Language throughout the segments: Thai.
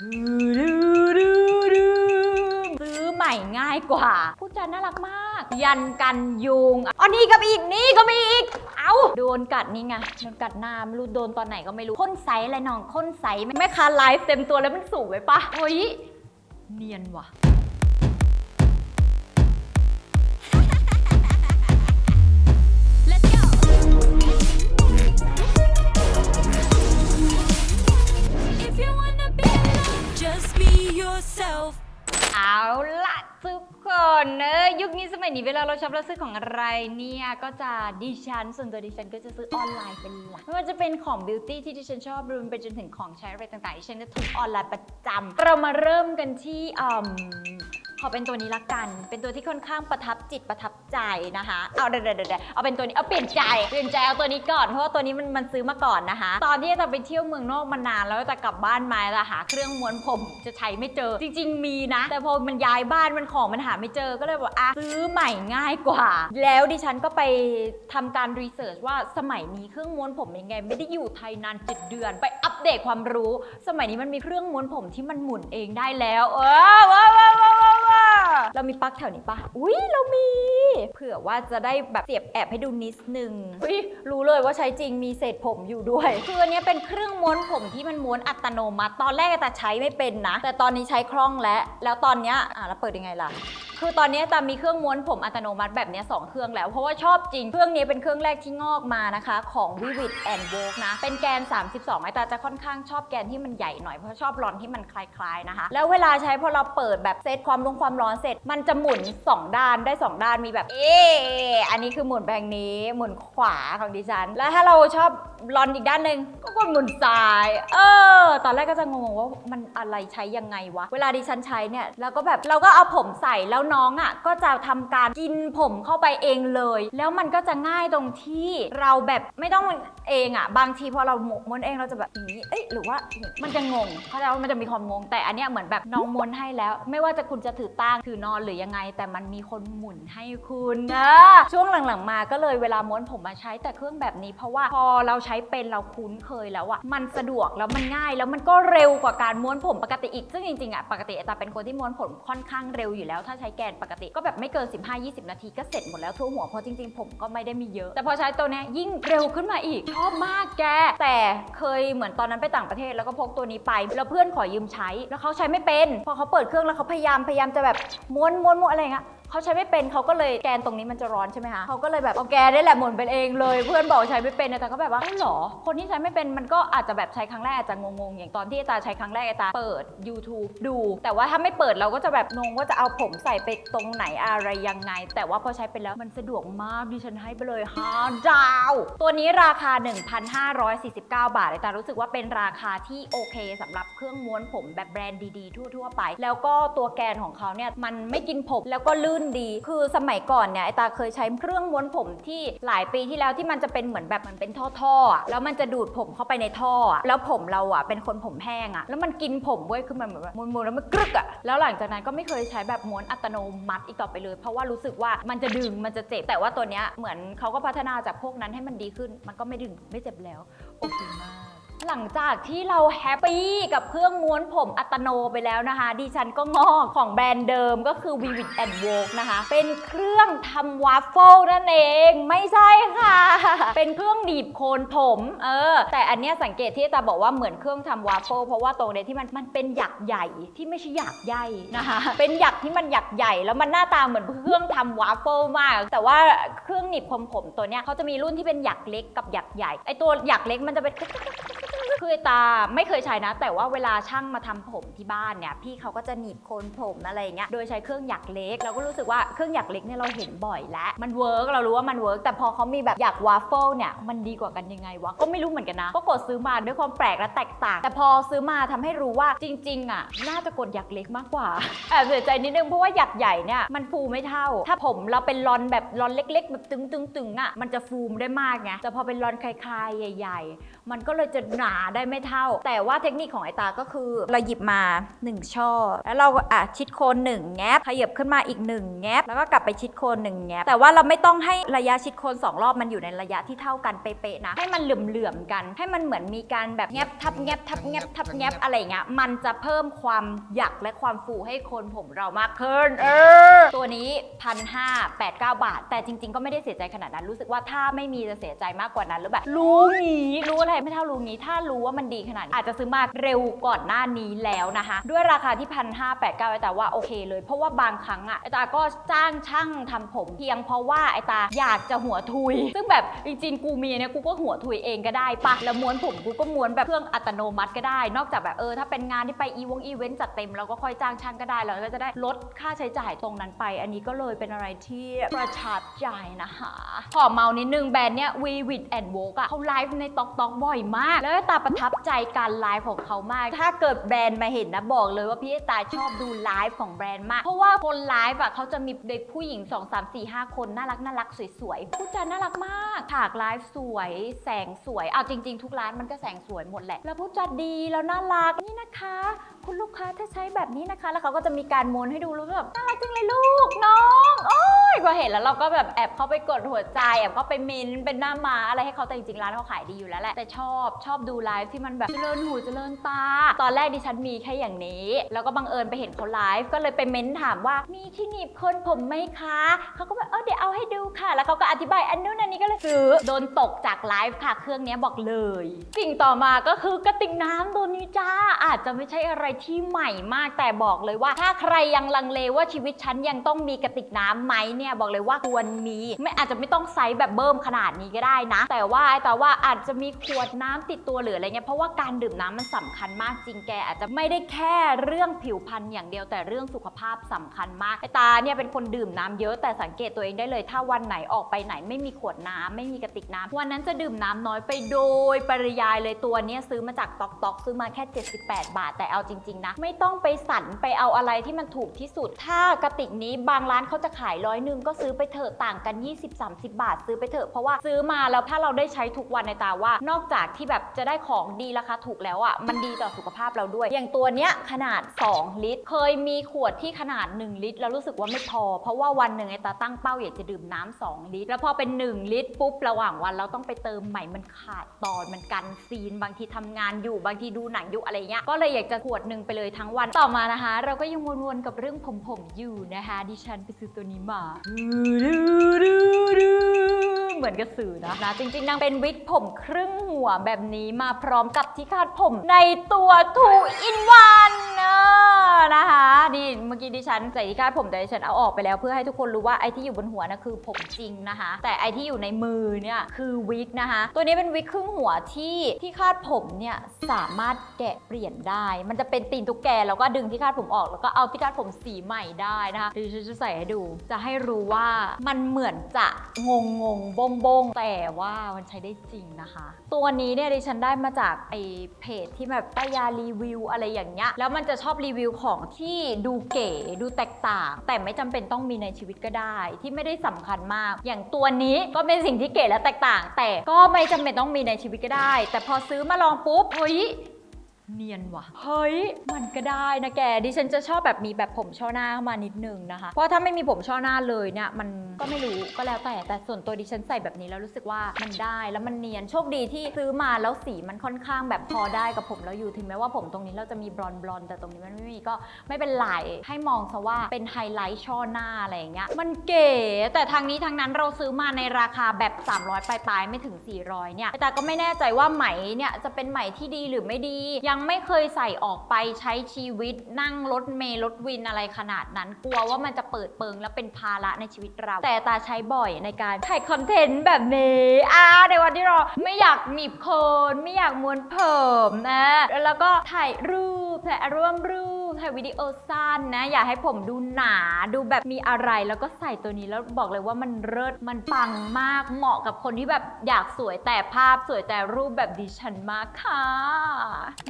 ซื้อใหม่ง่ายกว่า พูดจาน่ารักมาก ยันกันยุงอ๋อนี่ก็มีอีกนี่ก็มีอีก เอาโดนกัดนี่ไงโดนกัดหน้าไม่รู้โดนตอนไหนก็ไม่รู้พ่นไซส์อะไรน้องพ่นไซส์แม่ค้าไลฟ์เต็มตัวแล้วมันสูงไปปะโอ้ยเนียนว่ะ yourself. เอาละทุกคนเนอะยุคนี้สมัยนี้เวลาเราช็อปเราซื้อของอะไรเนี่ย ก็จะดิฉัน ส่วนตัวดิฉันก็จะซื้อออนไลน์เป็นหลักไม่ว่าจะเป็นของบิวตี้ที่ดิฉันชอบรวมไปจนถึงของใช้อะไรต่างๆดิฉันจะทุกออนไลน์ประจำเรามาเริ่มกันที่อืม ขอเป็นตัวนี้ละกัน เป็นตัวที่ค่อนข้างประทับจิตประทับใจนะคะ เอาเดี๋ยวเดี๋ยวเดี๋ยวเอาเป็นตัวนี้เอาเปลี่ยนใจ เปลี่ยนใจเอาตัวนี้ก่อน เพราะว่าตัวนี้มันมันซื้อมาก่อนนะคะ ตอนที่จะไปเที่ยวเมืองนอกมานานแล้วจะกลับบ้านมาจะหาเครื่องม้วนผมจะใช้ไม่เจอ จริง ๆ มีนะ แต่พอมันย้ายบ้านมันของมันหาไม่เจอ ก็เลยบอกอะซื้อใหม่ง่ายกว่า แล้วดิฉันก็ไปทำการรีเสิร์ชว่าสมัยนี้เครื่องม้วนผมยังไง ไม่ได้อยู่ไทยนาน7เดือน ไปอัปเดตความรู้ สมัยนี้มันมีเครื่องม้วนผมที่มันหมุนเองได้แล้ว เออว้าวว้าว เรามีปลั๊กแถวนี้ปะอุ้ยเรามี เผื่อว่าจะได้แบบเสียบแอบให้ดูนิดนึงอุ้ยรู้เลยว่าใช้จริงมีเศษผมอยู่ด้วยคืออันนี้เป็นเครื่องม้วนผมที่มันม้วนอัตโนมัติ ตอนแรกแต่ใช้ไม่เป็นนะ แต่ตอนนี้ใช้คล่องแล้วแล้วตอนเนี้ยอะแล้วเปิดยังไงล่ะคือตอนนี้ตามมีเครื่องม้วนผมอัตโนมัติแบบนี้ยสองเครื่องแล้ว เพราะว่าชอบจริง เครื่องนี้เป็นเครื่องแรกที่งอกมานะคะ ของ Vivid and Vogue นะ เป็นแกน 32 ไอตาจะค่อนข้างชอบแกนที่มันใหญ่หน่อย เพราะชอบร้อนที่มันคลายๆนะคะ แล้วเวลาใช้พอเราเปิดแบบเซตความลงความร้อนเสร็จมันจะหมุน 2 ด้านได้ 2 ด้านมีแบบ เอออันนี้คือหมุนแบงนี้หมุนขวาของดิฉัน แล้วถ้าเราชอบรอนอีกด้านหนึ่งก็กดหมุนซ้าย เออ ตอนแรกก็จะงงว่ามันอะไรใช้ยังไงวะ เวลาดิฉันใช้เนี่ยแล้วก็แบบเราก็เอาผมใส่แล้วน้องอะก็จะทำการกินผมเข้าไปเองเลย แล้วมันก็จะง่ายตรงที่เราแบบไม่ต้องเองอะ บางทีพอเราม้วนเองเราจะแบบอย่างนี้ เอ้ยหรือว่ามันจะงงเขาใจว่ามันจะมีความงง แต่อันเนี้ยเหมือนแบบน้องม้วนให้แล้ว ไม่ว่าจะคุณจะถือตั้งถือนอนหรือยังไง แต่มันมีคนหมุนให้คุณนะช่วงหลังๆมาก็เลยเวลาม้วนผมมาใช้แต่เครื่องแบบนี้ เพราะว่าพอเราใช้เป็นเราคุ้นเคยแล้วอะมันสะดวกแล้วมันง่าย แล้วมันก็เร็วกว่าการม้วนผมปกติอีกซึ่งจริงๆอะปกติแต่เป็นคนที่ม้วนผมค่อนข้างเร็วอยู่แล้ว ถ้าใช้แกนปกติก็แบบไม่เกิน 15-20 นาทีก็เสร็จหมดแล้วทั่วหัวเพราะจริงๆผมก็ไม่ได้มีเยอะ แต่พอใช้ตัวนี้ยยิ่งเร็วขึ้นมาอีกชอบมากแก แต่เคยเหมือนตอนนั้นไปต่างประเทศแล้วก็พกตัวนี้ไป แล้วเพื่อนขอยืมใช้ แล้วเขาใช้ไม่เป็น พอเขาเปิดเครื่องแล้วเขาพยายามพยายามจะแบบม้วนม้วนม้วนอะไรอย่างเงี้ยเขาใช้ไม่เป็นเขาก็เลยแกนตรงนี้มันจะร้อนใช่ไหมคะเขาก็เลยแบบเอาแกนได้แหละหมุนเป็นเองเลย เพื่อนบอกใช้ไม่เป็นแต่ก็แบบว่าอ้าวเหรอ คนที่ใช้ไม่เป็นมันก็อาจจะแบบใช้ครั้งแรกอาจจะงงๆอย่างตอนที่อาตาใช้ครั้งแรกอาตาเปิด YouTube ดู แต่ว่าถ้าไม่เปิดเราก็จะแบบงงว่าจะเอาผมใส่ไปตรงไหนอะไรยังไง แต่ว่าพอใช้ไปแล้วมันสะดวกมากดิฉันให้ไปเลย5ดาว ตัวนี้ราคา 1,549 บาทอาตารู้สึกว่าเป็นราคาที่โอเคสำหรับเครื่องม้วนผมแบบแบรนด์ดีๆทั่วๆไป แล้วก็ตัวแกนของเขาเนี่ยมันไม่กินผมแล้วก็ลื่นดี คือสมัยก่อนเนี่ยไอตาเคยใช้เครื่องม้วนผมที่หลายปีที่แล้วที่มันจะเป็นเหมือนแบบมันเป็นท่อๆอะแล้วมันจะดูดผมเข้าไปในท่ออะแล้วผมเราอะเป็นคนผมแห้งอะแล้วมันกินผมเว้ยคือมันเหมือนแบบม้วนๆแล้วมันกรึกอะแล้วหลังจากนั้นก็ไม่เคยใช้แบบม้วนอัตโนมัติอีกต่อไปเลย เพราะว่ารู้สึกว่ามันจะดึงมันจะเจ็บแต่ว่าตัวเนี้ยเหมือนเขาก็พัฒนาจากพวกนั้นให้มันดีขึ้น มันก็ไม่ดึงไม่เจ็บแล้วโอเคมาก หลังจากที่เราแฮปปี้กับเครื่องม้วนผมอัตโนไปแล้วนะคะ ดิฉันก็งอกของแบรนด์เดิมก็คือ Vivid and Vogue นะคะ เป็นเครื่องทำวาฟเฟิลนั่นเอง ไม่ใช่ค่ะ เป็นเครื่องหนีบโคนผมเออแต่อันเนี้ยสังเกตที่ตาบอกว่าเหมือนเครื่องทำวาฟเฟิลเพราะว่าตรงเนี้ยที่มันมันเป็นหยักใหญ่ที่ไม่ใช่หยักใหญ่นะคะ เป็นหยักที่มันหยักใหญ่ แล้วมันหน้าตาเหมือนเครื่องทำวาฟเฟิลมาก แต่ว่าเครื่องหนีบผมผมตัวเนี้ยเขาจะมีรุ่นที่เป็นหยักเล็กกับหยักใหญ่ไอตัวหยักเล็กมันจะเป็น คือตาไม่เคยใช้นะ แต่ว่าเวลาช่างมาทำผมที่บ้านเนี่ยพี่เขาก็จะหนีบโคนผมอะไรอย่างเงี้ยโดยใช้เครื่องหยักเล็กเราก็รู้สึกว่าเครื่องหยักเล็กเนี่ยเราเห็นบ่อยแล้วมันเวิร์กเรารู้ว่ามันเวิร์กแต่พอเขามีแบบหยักวาฟเฟิลเนี่ยมันดีกว่ากันยังไงวะก็ไม่รู้เหมือนกันนะก็กดซื้อมาด้วยความแปลกและแตกต่าง แต่พอซื้อมาทำให้รู้ว่าจริงๆอะน่าจะกดหยักเล็กมากกว่าแอบเสียใจนิดนึงเพราะว่าหยักใหญ่เนี่ยมันฟูไม่เท่า ถ้าผมเราเป็นรอนแบบรอนเล็ก ๆ แบบตึงๆๆอะมันจะฟูมได้มากไงแต่พอเป็นรอนคลายๆใหญ่ ๆ มันก็เลยจะหนาได้ไม่เท่า แต่ว่าเทคนิคของไอตาก็คือเราหยิบมา 1 ช่อ แล้วเราอะชิดโคนหนึ่งแงบขยับขึ้นมาอีกหนึ่งแงบแล้วก็กลับไปชิดโคนหนึ่งแงบแต่ว่าเราไม่ต้องให้ระยะชิดโคนสองรอบมันอยู่ในระยะที่เท่ากันเป๊ะๆนะ ให้มันเหลื่อมๆกัน ให้มันเหมือนมีการแบบแงบทับแงบทับแงบทับแงบอะไรเงี้ยมันจะเพิ่มความหยักและความฟูให้โคนผมเรามากขึ้นเออตัวนี้พันห้าแปดเก้าบาท แต่จริง ๆ ก็ไม่ได้เสียใจขนาดนั้นรู้สึกว่าถ้าไม่มีจะเสียใจมากกว่านั้นหรือแบบรู้งี้รู้อะไรไม่เท่ารู้งี้ ถ้ารู้ว่ามันดีขนาดนี้อาจจะซื้อมาเร็วก่อนหน้านี้แล้วนะคะ ด้วยราคาที่พันห้าแปดเก้าไอตาว่าโอเคเลย เพราะว่าบางครั้งอะไอตาก็จ้างช่างทำผมเพียงเพราะว่าไอตาอยากจะหัวทุย ซึ่งแบบจริงๆกูมีเนี่ยกูก็หัวทุยเองก็ได้ปะแล้วม้วนผมกูก็ม้วนแบบเครื่องอัตโนมัติก็ได้ นอกจากแบบเออถ้าเป็นงานที่ไปอีวงอีเวนต์จัดเต็มเราก็ค่อยจ้างช่างก็ได้เราก็จะได้ลดค่าใช้จ่ายตรงนั้นไป อันนี้ก็เลยเป็นอะไรที่ประทับใจนะคะขอเมานิดนึงแบรนด์เนี่ย We Wit and w o k อะเขาไลฟ์ในต็อกต็อกบอยมาก แล้วตาประทับใจการไลฟ์ของเขามาก ถ้าเกิดแบรนด์มาเห็นนะบอกเลยว่าพี่ตาชอบดูไลฟ์ของแบรนด์มาก เพราะว่าคนไลฟ์อะเขาจะมีเด็กผู้หญิง 2 3 4 5 คนน่ารักน่ารักสวยๆผู้จาน่ารักมากฉากไลฟ์สวย แสงสวยเอาจริง ๆ ทุกร้านมันก็แสงสวยหมดแหละ แล้วผู้จัดดีแล้วน่ารักนี่นะคะ คุณลูกค้าถ้าใช้แบบนี้นะคะ แล้วเขาก็จะมีการม้วนให้ดูแล้แบบน่ารักจังเลยลูกน้อง โอ้ยพอเห็นแล้วเราก็แบบแอบเข้าไปกดหัวใจแอบเข้าไปมินเป็นหน้ามาอะไรให้เขาแต่จริงๆร้านเขาขายดีอยู่แล้วแหละแต่ชอบชอบดูไลฟ์ที่มันแบบเจริญหูเจริญตา ตอนแรกดิฉันมีแค่อย่างนี้ แล้วก็บังเอิญไปเห็นเขาไลฟ์ก็เลยไปเม้นถามว่ามีที่หนีบคนผมไหมคะเขาก็แบบเออเดี๋ยวเอาให้ดูค่ะ แล้วเขาก็อธิบายอันนู้นอันนี้ก็เลยซื้อโดนตกจากไลฟ์ค่ะเครื่องนี้บอกเลย สิ่งต่อมาก็คือกระติกน้ำตัวนี้จ้าอาจจะไม่ใช่อะไรที่ใหม่มากแต่บอกเลยว่า ถ้าใครยังลังเลว่าชีวิตฉันยังต้องมีกระติกน้ำไหมเนี่ยบอกเลยว่าควรมีไม่อาจจะไม่ต้องไซส์แบบเบิ่มขนาดนี้ก็ได้นะ แต่ว่าแต่ว่าอาจจะมีขวดน้ำติดตัวหรืออะไรเงี้ยเพราะว่าการดื่มน้ำมันสำคัญมากจริงแก อาจจะไม่ได้แค่เรื่องผิวพรรณอย่างเดียวแต่เรื่องสุขภาพสำคัญมากไอตาเนี่ยเป็นคนดื่มน้ำเยอะแต่สังเกตตัวเองได้เลย ถ้าวันไหนออกไปไหนไม่มีขวดน้ำไม่มีกระติกน้ำวันนั้นจะดื่มน้ำน้อยไปโดยปริยายเลยตัวเนี้ยซื้อมาจากตอกตอกซื้อมาแค่ 78 บาท แต่เอาจริงๆ นะ ไม่ต้องไปสั่นไปเอาอะไรที่มันถูกที่สุด ถ้ากระติกนี้บางร้านเขาจะขายร้อยหนึ่งก็ซื้อไปเถอะต่างกัน 20-30 บาท ซื้อไปเถอะเพราะว่าซื้อมาแล้วถ้าเราได้ใช้ทุกวันในตาว่า นอกจากที่แบบจะได้ของดีราคาถูกแล้วอะมันดีต่อสุขภาพเราด้วย อย่างตัวเนี้ยขนาด 2 ลิตร เคยมีขวดที่ขนาด 1 ลิตร แล้วรู้สึกว่าไม่พอ เพราะว่าวันหนึ่งไอ้ตาตั้งเป้าอยากจะดื่มน้ำ2ลิตร แล้วพอเป็น 1 ลิตรปุ๊บระหว่างวันเราต้องไปเติมใหม่มันขาดตอนมันกันซีน บางทีทำงานอยู่บางทีดูหนังอยู่อะไรเงี้ยก็เลยอยากจะขวดหนึ่งไปเลยทั้งวัน ต่อมานะคะ เราก็ยังวนๆกับเรื่องผมผมๆอยู่นะคะ ดิฉันไปซื้อตัวนี้มา เหมือนกระสือนะนะจริงๆนางเป็นวิกผมครึ่งหัวแบบนี้มาพร้อมกับที่คาดผมในตัว2 in 1เออนะคะนี่เมื่อกี้ดิฉันใส่ที่คาดผมแต่ดิฉันเอาออกไปแล้วเพื่อให้ทุกคนรู้ว่าไอ้ที่อยู่บนหัวนะคือผมจริงนะคะ แต่ไอ้ที่อยู่ในมือเนี่ยคือวิกนะคะ ตัวนี้เป็นวิกครึ่งหัวที่ที่คาดผมเนี่ยสามารถแกะเปลี่ยนได้ มันจะเป็นตีนตุ๊กแกแล้วก็ดึงที่คาดผมออกแล้วก็เอาที่คาดผมสีใหม่ได้นะคะดี๋ยวฉันจะใส่ให้ดู จะให้รู้ว่ามันเหมือนจะงงงงบงบงแต่ว่ามันใช้ได้จริงนะคะ ตัวนี้เนี่ยดิฉันได้มาจากไอเพจที่แบบป้ายารีวิวอะไรอย่างเงี้ยแล้วมันจะชอบรีวิวของที่ดูเก๋ดูแตกต่าง แต่ไม่จำเป็นต้องมีในชีวิตก็ได้ ที่ไม่ได้สำคัญมาก อย่างตัวนี้ก็เป็นสิ่งที่เก๋และแตกต่าง แต่ก็ไม่จำเป็นต้องมีในชีวิตก็ได้ แต่พอซื้อมาลองปุ๊บเฮ้ย เนียนว่ะ เฮ้ย มันก็ได้นะแก ดิฉันจะชอบแบบมีแบบผมช่อหน้าเข้ามานิดนึงนะคะ เพราะถ้าไม่มีผมช่อหน้าเลยเนี่ย มันก็ไม่รู้ก็แล้วแต่ แต่ส่วนตัวดิฉันใส่แบบนี้แล้วรู้สึกว่ามันได้แล้วมันเนียน โชคดีที่ซื้อมาแล้วสีมันค่อนข้างแบบพอได้กับผมเราอยู่ ถึงแม้ว่าผมตรงนี้เราจะมีบลอนด์บลอนด์แต่ตรงนี้มันไม่มีก็ไม่เป็นไรให้มองซะว่าเป็นไฮไลท์ช่อหน้าอะไรอย่างเงี้ย มันเก๋ แต่ทางนี้ทางนั้นเราซื้อมาในราคาแบบ 300ปลายๆไม่ถึง 400เนี่ย แต่ก็ไม่แน่ใจว่าไหมเนี่ยจะเป็นไหมที่ดีหรือไม่ดียังังไม่เคยใส่ออกไปใช้ชีวิตนั่งรถเมล์รถวินอะไรขนาดนั้น กลัวว่ามันจะเปิดเปิงแล้วเป็นภาระในชีวิตเรา แต่ตาใช้บ่อยในการถ่ายคอนเทนต์แบบนี้อ่าในวันที่เราไม่อยากหนีบโคน ไม่อยากม้วนผมนะแล้วก็ถ่ายรูปถ่ายอารมรูปถ่ายวิดีโอสั้นนะ อยากให้ผมดูหนาดูแบบมีอะไรแล้วก็ใส่ตัวนี้แล้วบอกเลยว่ามันเลิศมันปังมากเหมาะกับคนที่แบบอยากสวยแต่ภาพสวยแต่รูปแบบดิฉันมากค่ะ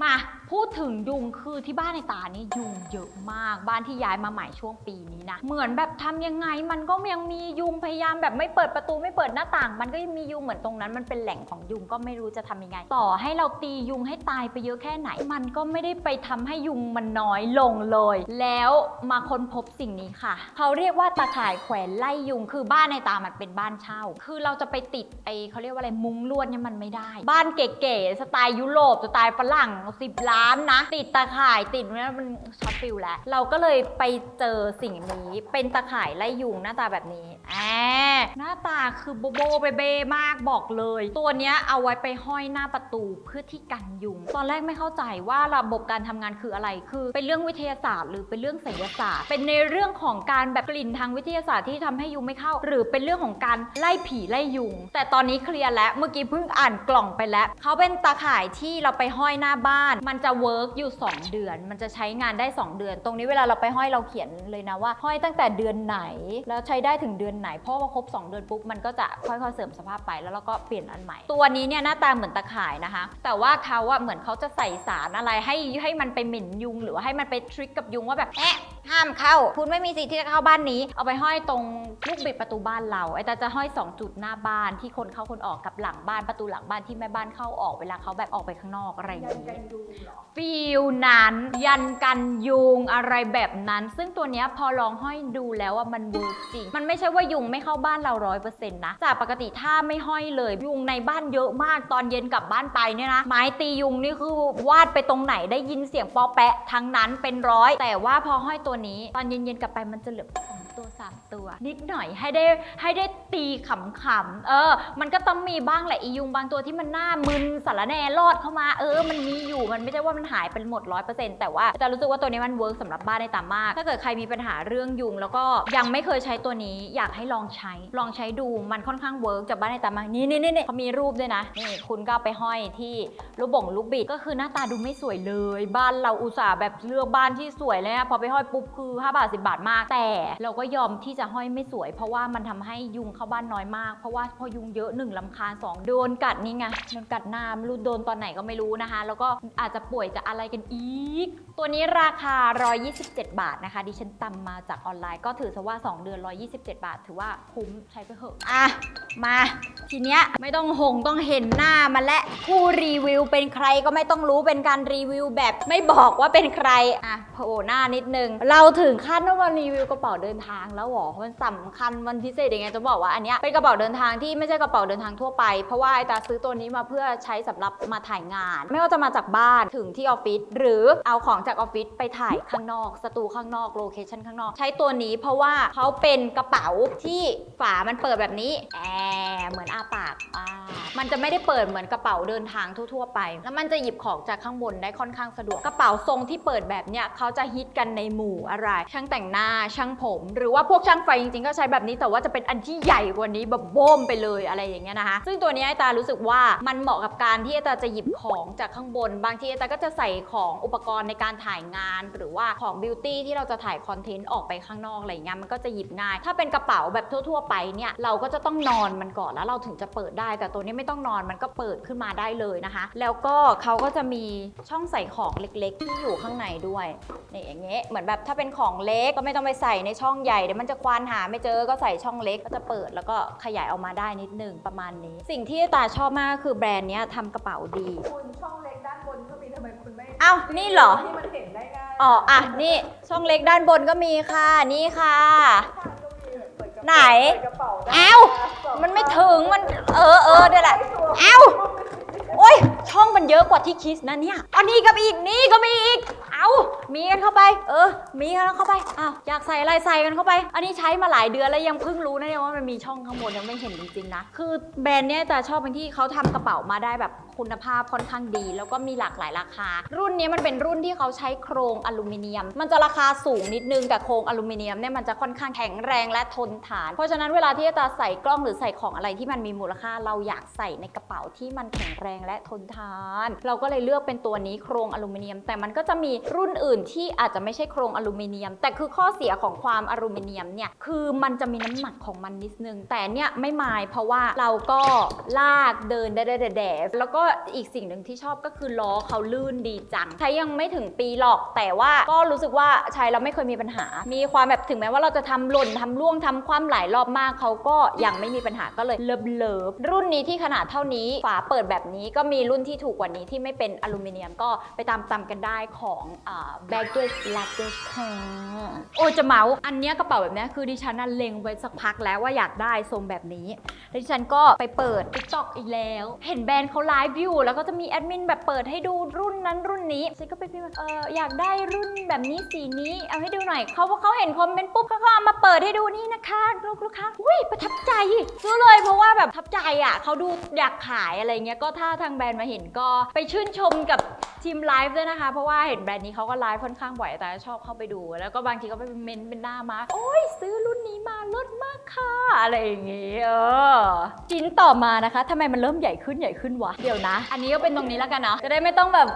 มาพูดถึงยุงคือที่บ้านในตานี่ยุงเยอะมากบ้านที่ย้ายมาใหม่ช่วงปีนี้นะ เหมือนแบบทำยังไงมันก็ยังมียุงพยายามแบบไม่เปิดประตูไม่เปิดหน้าต่าง มันก็ยังมียุงเหมือนตรงนั้น มันเป็นแหล่งของยุงก็ไม่รู้จะทำยังไง ต่อให้เราตียุงให้ตายไปเยอะแค่ไหน มันก็ไม่ได้ไปทำให้ยุงมันน้อยลงเลย แล้วมาค้นพบสิ่งนี้ค่ะ เขาเรียกว่าตาข่ายแขวนไล่ยุง คือบ้านในตามันเป็นบ้านเช่า คือเราจะไปติดไอเขาเรียกว่าอะไรมุ้งลวดเนี่ยมันไม่ได้ บ้านเก๋ๆสไตล์ยุโรปสไตล์ฝรั่ง10ล้านนะ ติดตาข่ายติดเนี่ยมันช็อตฟิลแล้ว เราก็เลยไปเจอสิ่งนี้เป็นตาข่ายไล่ยุงหน้าตาแบบนี้แอบหน้าตาคือโบโบเบเบมากบอกเลย ตัวเนี้ยเอาไว้ไปห้อยหน้าประตูเพื่อที่กันยุง ตอนแรกไม่เข้าใจว่าระบบการทำงานคืออะไรคือเป็นเรื่องื่องวิทยาศาสตร์ หรือเป็นเรื่องไสยศาสตร์ เป็นในเรื่องของการแบบกลิ่นทางวิทยาศาสตร์ที่ทำให้ยุงไม่เข้า หรือเป็นเรื่องของการไล่ผีไล่ยุง แต่ตอนนี้เคลียร์แล้วเมื่อกี้เพิ่งอ่านกล่องไปแล้วเขาเป็นตาข่ายที่เราไปห้อยหน้าบ้าน มันจะเวิร์กอยู่ 2 เดือน มันจะใช้งานได้ 2 เดือน ตรงนี้เวลาเราไปห้อยเราเขียนเลยนะว่า ห้อยตั้งแต่เดือนไหน แล้วใช้ได้ถึงเดือนไหนเพราะว่าครบ 2 เดือนปุ๊บมันก็จะค่อยๆเสื่อมสภาพไปแล้วเราก็เปลี่ยนอันใหม่ ตัวนี้เนี่ยหน้าตาเหมือนตาข่ายนะคะ แต่ว่าเขาอะเหมือนเขาจะใส่สารอะไรให้ให้มันไปหมิ่นยุง หรือว่าให้มันไปทริคกับยุงว่าแบบแอะ ห้ามเข้า คุณไม่มีสิทธิ์ที่จะเข้าบ้านนี้ เอาไปห้อยตรงลูกบิดประตูบ้านเรา ไอ้ตาจะห้อย 2 จุดหน้าบ้านที่คนเข้าคนออกกับหลังบ้านประตูหลังบ้านที่แม่บ้านเข้าออกเวลาเขาแบบออกไปข้างนอกอะไรอย่างนี้ฟิลนั้น ยันกันยุงอะไรแบบนั้น ซึ่งตัวเนี้ยพอลองห้อยดูแล้วว่ามันเวิร์กจริง มันไม่ใช่ว่ายุงไม่เข้าบ้านเราร้อยเปอร์เซ็นต์นะ จากปกติถ้าไม่ห้อยเลยยุงในบ้านเยอะมากตอนเย็นกลับบ้านไปเนี่ยนะไม้ตียุงนี่คือวาดไปตรงไหนได้ยินเสียงปอแปะทั้งนั้นเป็นร้อย แต่ว่าพอห้อยตัวนี้ ตอนเย็นๆกลับไปมันจะเหลือ ตัวสามตัว นิดหน่อยให้ได้ให้ได้ตีขำๆเออ มันก็ต้องมีบ้างแหละอียุงบางตัวที่มันหน้ามึนสารแหน่รอดเข้ามา เออ มันมีอยู่มันไม่ใช่ว่ามันหายไปหมดร้อยเปอร์เซ็นต์แต่ว่าจะรู้สึกว่าตัวนี้มันเวิร์กสำหรับบ้านได้ตามมาก ถ้าเกิดใครมีปัญหาเรื่องยุง แล้วก็ยังไม่เคยใช้ตัวนี้อยากให้ลองใช้ ลองใช้ดูมันค่อนข้างเวิร์กจากบ้านได้ตามมากนี่นี่นี่เขามีรูปด้วยนะนี่คุณก็ไปห้อยที่ลูกบ่งลูกบิดก็คือหน้าตาดูไม่สวยเลย บ้านเราอุตส่าห์แบบเลือกบ้านที่สวยเลยนะพอไปห้อยปุ๊บคือ5บาท10บาทมากแต่เราก็ยอมที่จะห้อยไม่สวย เพราะว่ามันทำให้ยุงเข้าบ้านน้อยมาก เพราะว่าพอยุงเยอะหนึ่งลำคาญสองโดนกัดนี่ไงโดนกัดน้าไม่รู้โดนตอนไหนก็ไม่รู้นะคะ แล้วก็อาจจะป่วยจะอะไรกันอีก ตัวนี้ราคา 127 บาทนะคะ ดิฉันตำมาจากออนไลน์ก็ถือซะว่า 2 เดือน 127 บาท ถือว่าคุ้มใช้ไปเถอะอะมา ทีเนี้ยไม่ต้องหงต้องเห็นหน้ามันและผู้รีวิวเป็นใครก็ไม่ต้องรู้เป็นการรีวิวแบบไม่บอกว่าเป็นใครอะโผล่หน้านิดนึงเราถึงขั้นว่ามารีวิวกระเป๋าเดินทางแล้วหรอมันสำคัญมันพิเศษยังไงจะบอกว่าอันเนี้ยเป็นกระเป๋าเดินทางที่ไม่ใช่กระเป๋าเดินทางทั่วไป เพราะว่าไอตาซื้อตัวนี้มาเพื่อใช้สำหรับมาถ่ายงาน ไม่ว่าจะมาจากบ้านถึงที่ออฟฟิศหรือเอาของจากออฟฟิศไปถ่ายข้างนอกสตูข้างนอกโลเคชั่นข้างนอก ใช้ตัวนี้เพราะว่าเขาเป็นกระเป๋าที่ฝามันเปิดแบบนี้แอเหมือนอาปากอ่ามันจะไม่ได้เปิดเหมือนกระเป๋าเดินทางทั่วๆไป แล้วมันจะหยิบของจากข้างบนได้ค่อนข้างสะดวกกระเป๋าทรงที่เปิดแบบเนี้ยเขาจะฮิตกันในหมู่อะไร ช่างแต่งหน้าช่างผมหรืือว่าพวกช่างไฟจริงๆก็ใช้แบบนี้แต่ว่าจะเป็นอันที่ใหญ่กว่านี้แบบโบ้มไปเลยอะไรอย่างเงี้ยนะคะ ซึ่งตัวนี้ไอตารู้สึกว่ามันเหมาะกับการที่ไอตาจะหยิบของจากข้างบน บางทีไอตาก็จะใส่ของอุปกรณ์ในการถ่ายงาน หรือว่าของบิวตี้ที่เราจะถ่ายคอนเทนต์ออกไปข้างนอกอะไรเงี้ยมันก็จะหยิบง่าย ถ้าเป็นกระเป๋าแบบทั่ว ๆ ไปเนี่ยเราก็จะต้องนอนมันก่อนแล้วเราถึงจะเปิดได้ แต่ตัวนี้ไม่ต้องนอนมันก็เปิดขึ้นมาได้เลยนะคะ แล้วก็เขาก็จะมีช่องใส่ของเล็ก ๆ ที่อยู่ข้างในด้วยนี่อย่างเงี้ยเหมือนแบบถ้าเป็นของเล็กก็ไม่ต้องไปใส่ในช่องใหญ่เดี๋ยวมันจะควานหาไม่เจอก็ใส่ช่องเล็กก็จะเปิดแล้วก็ขยายออกมาได้นิดนึงประมาณนี้ สิ่งที่ตาชอบมากก็คือแบรนด์เนี้ยทำกระเป๋าดี คุณช่องเล็กด้านบนก็มีทำไมคุณไม่อ้าวนี่เหรอ ที่มันเห็นได้ง่ายอ๋ออะนี่ช่องเล็กด้านบนก็มีค่ะนี่ค่ะข้างก็มีแบบเปิดกระเป๋าไหน เปิดกระเป๋าได้อ้าวสองมันไม่ถึงมันเออเออเดี๋ยวแหละตัวอ้าวโอ้ยช่องมันเยอะกว่าที่คิดนะเนี่ยอันนี้ก็มีอีกนี่ก็มีอีก เอามีกันเข้าไป เออ มีกันเข้าไปอ้าวอยากใส่อะไรใส่กันเข้าไป อันนี้ใช้มาหลายเดือนแล้วยังเพิ่งรู้นะเนี่ยว่ามันมีช่องข้างบนยังไม่เห็นจริงๆนะ คือแบรนด์เนี้ยจะชอบเป็นที่เขาทำกระเป๋ามาได้แบบคุณภาพค่อนข้างดี แล้วก็มีหลากหลายราคา รุ่นนี้มันเป็นรุ่นที่เขาใช้โครงอลูมิเนียม มันจะราคาสูงนิดนึงแต่โครงอลูมิเนียมเนี่ยมันจะค่อนข้างแข็งแรงและทนทาน เพราะฉะนั้นเวลาที่จะใส่กล้องหรือใส่ของอะไรที่มันมีมูลค่าเราอยากใส่ในกระเป๋าที่มันแข็งแรงและทนทาน เราก็เลยเลือกเป็นตัวนี้โครงอลูมิเนียม แต่มันก็จะมีรุ่นอื่นที่อาจจะไม่ใช่โครงอลูมิเนียม แต่คือข้อเสียของความอลูมิเนียมเนี่ยคือมันจะมีน้ำหนักของมันนิดนึง แต่เนี่ยไม่มายเพราะว่าเราก็ลากเดินได้ได้แดดแล้วก็อีกสิ่งหนึ่งที่ชอบก็คือล้อเขาลื่นดีจัง ใช้ยังไม่ถึงปีหรอกแต่ว่าก็รู้สึกว่าใช้แล้วไม่เคยมีปัญหา มีความแบบถึงแม้ว่าเราจะทำหล่นทำร่วงทำความหลายรอบมากเขาก็ยังไม่มีปัญหาก็เลยเลิฟเลิฟรุ่นนี้ที่ขนาดเท่านี้ฝาเปิดแบบนี้ก็มีรุ่นที่ถูกกว่านี้ที่ไม่เป็นอลูมิเนียมก็ไปตามตามกันได้ของ baggage luggage ค่ะโอ้จะเมาส์อันเนี้ยกระเป๋าแบบเนี้ยคือดิฉันน่ะเล็งไว้สักพักแล้วว่าอยากได้ทรงแบบนี้แล้วดิฉันก็ไปเปิด TikTok อีกแล้ว เห็นแบรนด์เขาไลฟ์อยู่แล้วก็จะมีแอดมินแบบเปิดให้ดูรุ่นนั้นรุ่นนี้ฉันก็ไปพิมพ์เอออยากได้รุ่นแบบนี้สีนี้เอาให้ดูหน่อยเขาพอเขาเห็นคอมเมนต์ปุ๊บเขาก็เอามาเปิดให้ดูนี่นะคะลูกลูกค้าอุ้ยประทับใจซื้อเลยเพราะว่าแบบประทับใจอะเขาดูอยากขายอะไรเงี้ยก็ถ้าทางแบรนด์มาเห็นก็ไปชื่นชมกับ ทีมไลฟ์ด้วยนะคะ เพราะว่าเห็นแบรนด์นี้เขาก็ไลฟ์ค่อนข้างบ่อยแต่ชอบเข้าไปดู แล้วก็บางทีก็ไปเมนต์เป็นหน้ามาโอ้ยซื้อรุ่นนี้มาลดมากค่ะ อะไรอย่างเงี้ยเออชิ้นต่อมานะคะทำไมมันเริ่มใหญ่ขึ้นใหญ่ขึ้นวะเดี๋ยวนะ อันนี้ก็เป็นตรงนี้แล้วกันเนาะจะได้ไม่ต้องแบบ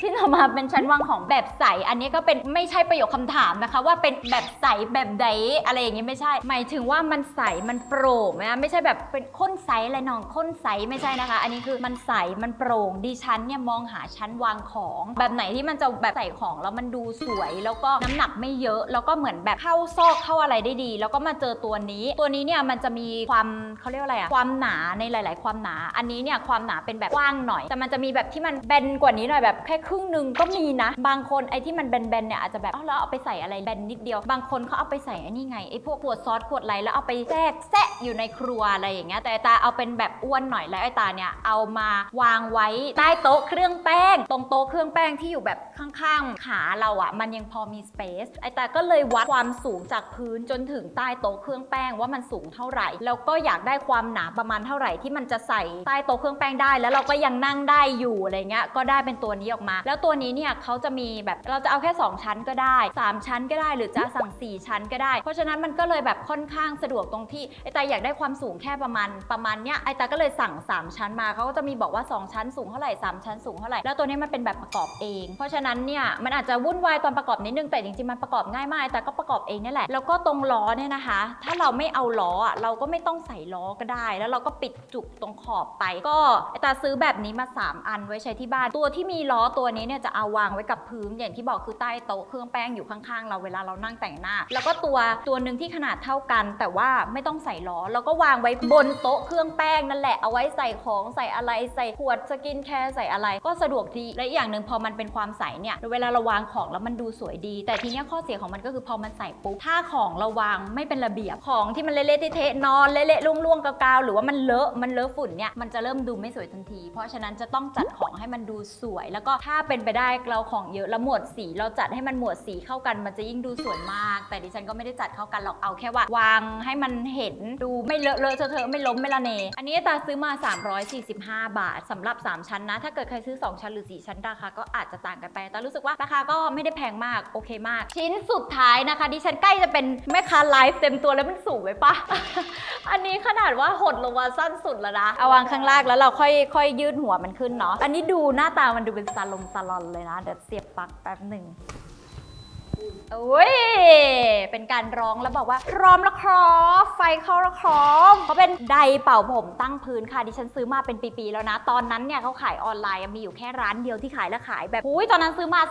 ที่ต่อมาเป็นชั้นวางของแบบใส อันนี้ก็เป็นไม่ใช่ประโยคคำถามนะคะ ว่าเป็นแบบใสแบบใดอะไรอย่างงี้ไม่ใช่ หมายถึงว่ามันใสมันโปร่งนะไม่ใช่แบบเป็นข้นใสอะไรน้องข้นใสไม่ใช่นะคะ อันนี้คือมันใสมันโปร่งดิฉันเนี่ยมองหาชั้นวางของ แบบไหนที่มันจะแบบใส่ของแล้วมันดูสวย แล้วก็น้ำหนักไม่เยอะแล้วก็เหมือนแบบเข้าซอกเข้าอะไรได้ดี แล้วก็มาเจอตัวนี้ ตัวนี้เนี่ยมันจะมีความเขาเรียกอะไรอะความหนาในหลาย ๆ ความหนา อันนี้เนี่ยความหนาเป็นแบบกว้างหน่อย แต่มันจะมีแบบที่มันแบนกว่านี้หน่อยแบบแค่ครึ่งหนึ่งก็มีนะ บางคนไอ้ที่มันแบนๆเนี่ยอาจจะแบบเอ้าแล้วเอาไปใส่อะไรแบนนิดเดียว บางคนเขาเอาไปใส่ไอ้นี่ไงไอ้พวกขวดซอสขวดอะไรแล้วเอาไปแทรกแซะอยู่ในครัวอะไรอย่างเงี้ยแต่ไอ้ตาเอาเป็นแบบอ้วนหน่อยแล้วไอ้ตาเนี่ยเอามาวางไว้ใต้โต๊ะเครื่องแป้ง ตรงโต๊ะเครื่องแป้งที่อยู่แบบข้างๆขาเราอะมันยังพอมีสเปซไอ้ตาก็เลยวัดความสูงจากพื้นจนถึงใต้โต๊ะเครื่องแป้งว่ามันสูงเท่าไหร่ แล้วก็อยากได้ความหนาประมาณเท่าไหร่ที่มันจะใส่ใต้โต๊ะเครื่องแป้งได้ แล้วเราก็ยังนั่งได้อยู่อะไรเงี้ยก็ได้เป็นตัวนี้ออกมาแล้วตัวนี้เนี่ยเขาจะมีแบบเราจะเอาแค่ 2 ชั้นก็ได้ 3 ชั้นก็ได้หรือจะสั่ง 4 ชั้นก็ได้ เพราะฉะนั้นมันก็เลยแบบค่อนข้างสะดวกตรงที่ไอ้ตาอยากได้ความสูงแค่ประมาณประมาณเนี้ยไอ้ตาก็เลยสั่ง 3 ชั้นมาเขาก็จะมีบอกว่า 2 ชั้นสูงเท่าไหร่ 3 ชั้นสูงเท่าไหร่แล้วตัวนี้มันเป็นแบบประกอบเอง เพราะฉะนั้นเนี่ยมันอาจจะวุ่นวายตอนประกอบนิดนึงแต่จริงๆมันประกอบง่ายมากแต่ก็ประกอบเองนี่แหละแล้วก็ตรงล้อเนี่ยนะคะ ถ้าเราไม่เอาล้ออะเราก็ไม่ต้องใส่ล้อก็ได้ แล้วเราก็ปิดจุกตรงขอบไป ก็ไอ้ตาซื้อแบบนี้มา 3 อันไว้ใช้ที่บ้านตัวที่มีล้อตัวนี้เนี่ยจะเอาวางไว้กับพื้นอย่างที่บอกคือใต้โต๊ะเครื่องแป้งอยู่ข้างๆ เราเวลาเรานั่งแต่งหน้า แล้วก็ตัวตัวหนึ่งที่ขนาดเท่ากัน แต่ว่าไม่ต้องใส่ล้อแล้วก็วางไว้บนโต๊ะเครื่องแป้งนั่นแหละเอาไว้ใส่ของใส่อะไรใส่ขวดสกินแคร์ใส่อะไร ก็สะดวกดีและอีกอย่างหนึ่งพอมันเป็นความใสเนี่ยเวลาเราวางของแล้วมันดูสวยดี แต่ทีนี้ข้อเสียของมันก็คือพอมันใส่ปุ๊บถ้าของเราวางไม่เป็นระเบียบของที่มันเละๆเทะนอนเละๆล่วงๆกาวๆหรือว่ามันเลอะมันเลอะฝุ่นเนี่ยมันจะเริ่มดูไม่สวยทันที เพราะฉะนั้นจะต้องจัดของให้มันดูสวย แล้วก็ถ้าเป็นไปได้เราของเยอะแล้วหมวดสีเราจัดให้มันหมวดสีเข้ากันมันจะยิ่งดูสวยมาก แต่ดิฉันก็ไม่ได้จัดเข้ากันหรอกเอาแค่ว่าวางให้มันเห็นดูไม่เลอะเลอะเทอะไม่ล้มไม่ละเน อันนี้ตาซื้อมา 345 บาทสำหรับ 3 ชั้นนะ ถ้าเกิดใครซื้อ 2 ชั้นหรือ 4 ชั้นราคาก็อาจจะต่างกันไปแต่รู้สึกว่าราคาก็ไม่ได้แพงมากโอเคมาก ชิ้นสุดท้ายนะคะดิฉันใกล้จะเป็นแม่ค้าไลฟ์เต็มตัวแล้วมันสูงไปปะอันนี้ขนาดว่าหดลงมาสั้นสุดแล้วนะเอาวางข้างล่างแล้วเราค่อยค่อยยืดหัวมันขึ้นเนาะอันนี้ดูหน้าตามันดูเป็นซาลงซาลอนเลยนะ เดี๋ยวเสียบปลั๊กแป๊บหนึ่งโอ้ย เป็นการร้องแล้วบอกว่าพร้อมแล้วครับไฟเข้าแล้วครับเขาเป็นไดร์เป่าผมตั้งพื้นค่ะ ดิฉันซื้อมาเป็นปีๆแล้วนะ ตอนนั้นเนี่ยเขาขายออนไลน์มีอยู่แค่ร้านเดียวที่ขายแล้วขายแบบอุ้ยตอนนั้นซื้อมา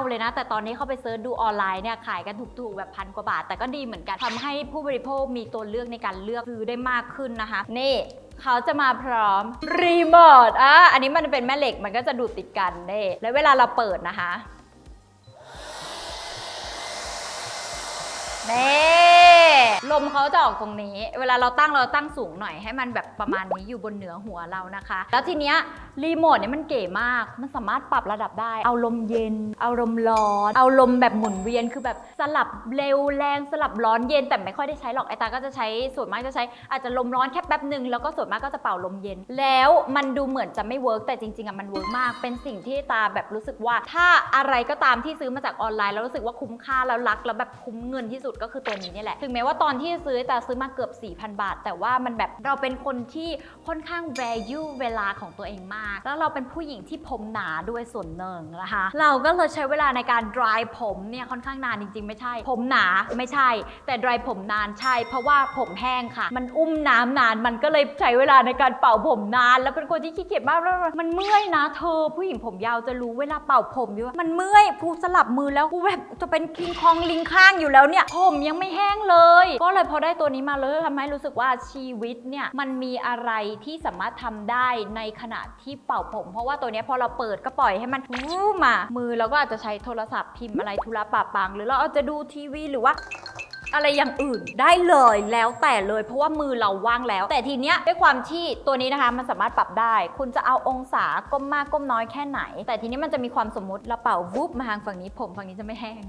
3,900 เลยนะ แต่ตอนนี้เขาไปเซิร์ชดูออนไลน์เนี่ยขายกันถูกๆ แบบพันกว่าบาท แต่ก็ดีเหมือนกันทำให้ผู้บริโภคมีตัวเลือกในการเลือกซื้อได้มากขึ้นนะคะ นี่ เขาจะมาพร้อมรีโมทอะอันนี้มันเป็นแม่เหล็กมันก็จะดูดติดกันเด้แล้วเวลาเราเปิดนะคะเน่ ลมเขาจะออกตรงนี้ เวลาเราตั้งเราตั้งสูงหน่อยให้มันแบบประมาณนี้อยู่บนเหนือหัวเรานะคะ แล้วทีเนี้ยรีโมทเนี่ยมันเก๋มาก มันสามารถปรับระดับได้ เอาลมเย็น เอาลมร้อน เอาลมแบบหมุนเวียน คือแบบสลับเร็วแรงสลับร้อนเย็นแต่ไม่ค่อยได้ใช้หรอกไอตาก็จะใช้ส่วนมากจะใช้อาจจะลมร้อนแค่แป๊บหนึ่งแล้วก็ส่วนมากก็จะเป่าลมเย็น แล้วมันดูเหมือนจะไม่เวิร์กแต่จริงๆอะมันเวิร์กมาก เป็นสิ่งที่ตาแบบรู้สึกว่า ถ้าอะไรก็ตามที่ซื้อมาจากออนไลน์แล้วรู้สึกว่าคุ้มค่าแล้วรักแล้วแบบคุ้มเงินที่สุดก็คือตัวนี้นี่แหละถึงแม้ว่าตอนที่จะซื้อแต่ซื้อมาเกือบ 4,000 บาท แต่ว่ามันแบบเราเป็นคนที่ค่อนข้าง value เวลาของตัวเองมาก แล้วเราเป็นผู้หญิงที่ผมหนาด้วยส่วนหนึ่งนะคะ เราก็เลยใช้เวลาในการ dry ผมเนี่ยค่อนข้างนานจริงๆ ไม่ใช่ ผมหนาไม่ใช่ แต่ dry ผมนานใช่ เพราะว่าผมแห้งค่ะ มันอุ้มน้ำนานมันก็เลยใช้เวลาในการเป่าผมนาน แล้วเป็นคนที่ขี้เกียจมากแล้วมันเมื่อยนะเธอผู้หญิงผมยาวจะรู้เวลาเป่าผมอยู่ว่ามันเมื่อยกูสลับมือแล้วกูแบบจะเป็นคิงคองลิงข้างอยู่แล้วเนี่ยผมยังไม่แห้งเลยก็เลยพอได้ตัวนี้มาเลยทำให้รู้สึกว่าชีวิตเนี่ยมันมีอะไรที่สามารถทำได้ในขณะที่เป่าผม เพราะว่าตัวนี้พอเราเปิดก็ปล่อยให้มันวูมา มือเราก็อาจจะใช้โทรศัพท์พิมพ์อะไรธุระปะปัง หรือเราอาจจะดูทีวีหรือว่า อะไรอย่างอื่นได้เลยแล้วแต่เลยเพราะว่ามือเราว่างแล้ว แต่ทีเนี้ยด้วยความที่ตัวนี้นะคะมันสามารถปรับได้ คุณจะเอาองศาก้มมากก้มน้อยแค่ไหน แต่ทีนี้มันจะมีความสมมติเราเป่าวุบมาทางฝั่งนี้ผมฝั่งนี้จะไม่แห้ง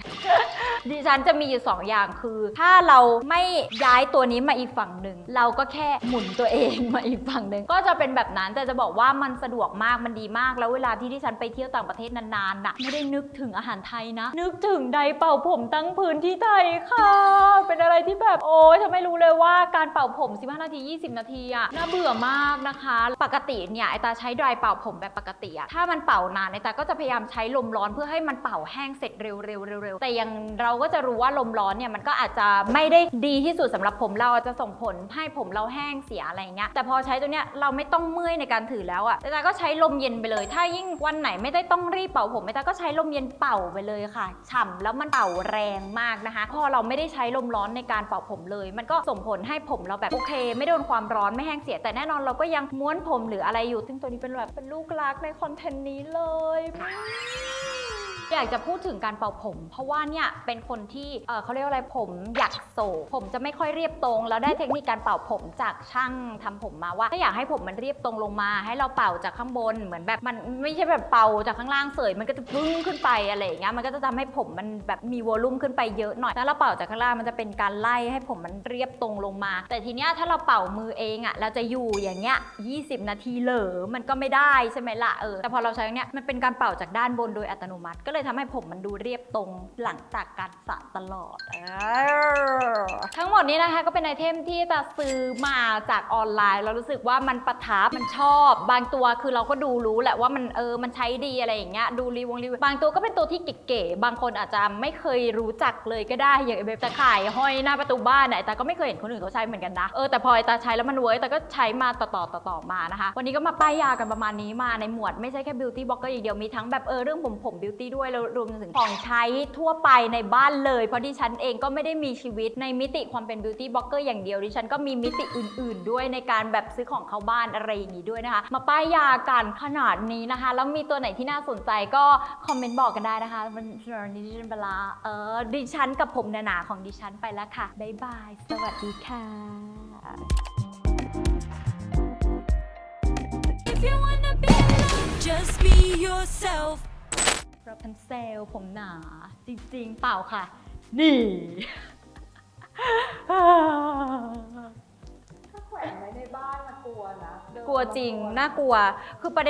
ดิฉันจะมีอยู่สองอย่างคือ ถ้าเราไม่ย้ายตัวนี้มาอีกฝั่งหนึ่งเราก็แค่หมุนตัวเองมาอีกฝั่งหนึ่งก็จะเป็นแบบนั้นแต่จะบอกว่ามันสะดวกมากมันดีมาก แล้วเวลาที่ดิฉันไปเที่ยวต่างประเทศนานๆน่ะไม่ได้นึกถึงอาหารไทยนะ นึกถึงไดเป่าผมตั้งพื้นที่ไทยค่ะเป็นอะไรที่แบบโอ้ยทำไมรู้เลยว่าการเป่าผม 15 นาที 20 นาทีอะน่าเบื่อมากนะคะ ปกติเนี่ยไอตาใช้ดร์เป่าผมแบบปกติอะถ้ามันเป่านานไอตาก็จะพยายามใช้ลมร้อนเพื่อให้มันเป่าแห้งเสร็จเร็วๆเร็วๆแต่ยังเราก็จะรู้ว่าลมร้อนเนี่ยมันก็อาจจะไม่ได้ดีที่สุดสำหรับผมเราอาจจะส่งผลให้ผมเราแห้งเสียอะไรเงี้ยแต่พอใช้ตัวเนี้ยเราไม่ต้องเมื่อยในการถือแล้วอะแต่ตาก็ใช้ลมเย็นไปเลย ถ้ายิ่งวันไหนไม่ได้ต้องรีบเป่าผมไอตาก็ใช้ลมเย็นเป่าไปเลยค่ะฉ่ำแล้วมันเป่าแรงมากนะคะ พอเราไม่ได้ใช้ลมร้อนในการเป่าผมเลย มันก็ส่งผลให้ผมเราแบบโอเค ไม่โดนความร้อนไม่แห้งเสีย แต่แน่นอนเราก็ยังม้วนผมหรืออะไรอยู่ ซึ่งตัวนี้เป็นแบบเป็นลูกรักในคอนเทนต์นี้เลย อยากจะพูดถึงการเป่าผม เพราะว่าเนี่ยเป็นคนที่เอ่อเขาเรียกว่าอะไรผมอยากโศกผมจะไม่ค่อยเรียบตรง แล้วได้เทคนิคการเป่าผมจากช่างทำผมมาว่า ถ้าอยากให้ผมมันเรียบตรงลงมา ให้เราเป่าจากข้างบนเหมือนแบบมันไม่ใช่แบบเป่าจากข้างล่างเสยมันก็จะพึ่งขึ้นไปอะไรอย่างเงี้ยมันก็จะทำให้ผมมันแบบมีวอลลุ่มขึ้นไปเยอะหน่อยถ้าเราเป่าจากข้างล่างมันจะเป็นการไล่ให้ผมมันเรียบตรงลงมา แต่ทีเนี้ยถ้าเราเป่ามือเองอะเราจะอยู่อย่างเงี้ย20 นาทีเหลอมันก็ไม่ได้ใช่ไหมล่ะเออแต่พอเราใช้เนี้ยมันเป็นการเป่าจากด้านบนโดยอัตโนมัติก็เลยทำให้ผมมันดูเรียบตรงหลังจากการสระตลอดเออทั้งหมดนี้นะคะก็เป็นไอเทมที่ตาซื้อมาจากออนไลน์แล้วรู้สึกว่ามันประทับมันชอบ บางตัวคือเราก็ดูรู้แหละว่ามันเออมันใช้ดีอะไรอย่างเงี้ยดูรีวงรีวิวบางตัวก็เป็นตัวที่เก๋ๆบางคนอาจจะไม่เคยรู้จักเลยก็ได้อย่างไอ้แบบตะข่ายห้อยหน้าประตูบ้านไหนแต่ก็ไม่เคยเห็นคนอื่นเขาใช้เหมือนกันนะเออแต่พอไอ้ตาใช้แล้วมันเวิร์กแต่ก็ใช้มาต่อๆต่อๆมานะคะ วันนี้ก็มาป้ายยากันประมาณนี้มาในหมวดไม่ใช่แค่บิวตี้บล็อกเกอร์อย่างเดียวมีทั้งแบบเออเรื่องผมผมบิวตี้ด้วยแล้วรวมถึงของใช้ทั่วไปในบ้านเลย เพราะดิฉันเองก็ไม่ได้มีชีวิตในมิติความเป็นบิวตี้บล็อกเกอร์อย่างเดียวดิฉันก็มีมิติอื่น ๆ ด้วยในการแบบซื้อของเข้าบ้านอะไรอย่างนี้ด้วยนะคะ มาป้ายยากันขนาดนี้นะคะ แล้วมีตัวไหนที่น่าสนใจก็คอมเมนต์บอกกันได้นะคะวันนี้ดิฉันไปละเออดิฉันกับผมหนาๆของดิฉันไปแล้วค่ะบ๊ายบาย สวัสดีค่ะ If you wanna be alone, just be yourself. รับพันเซลผมหนา จริงๆ เปล่าค่ะ นี่ ถ้าแขวนไว้ในบ้านนะกลัวนะเดินกลัวจริง น่ากลัว คือประเด็น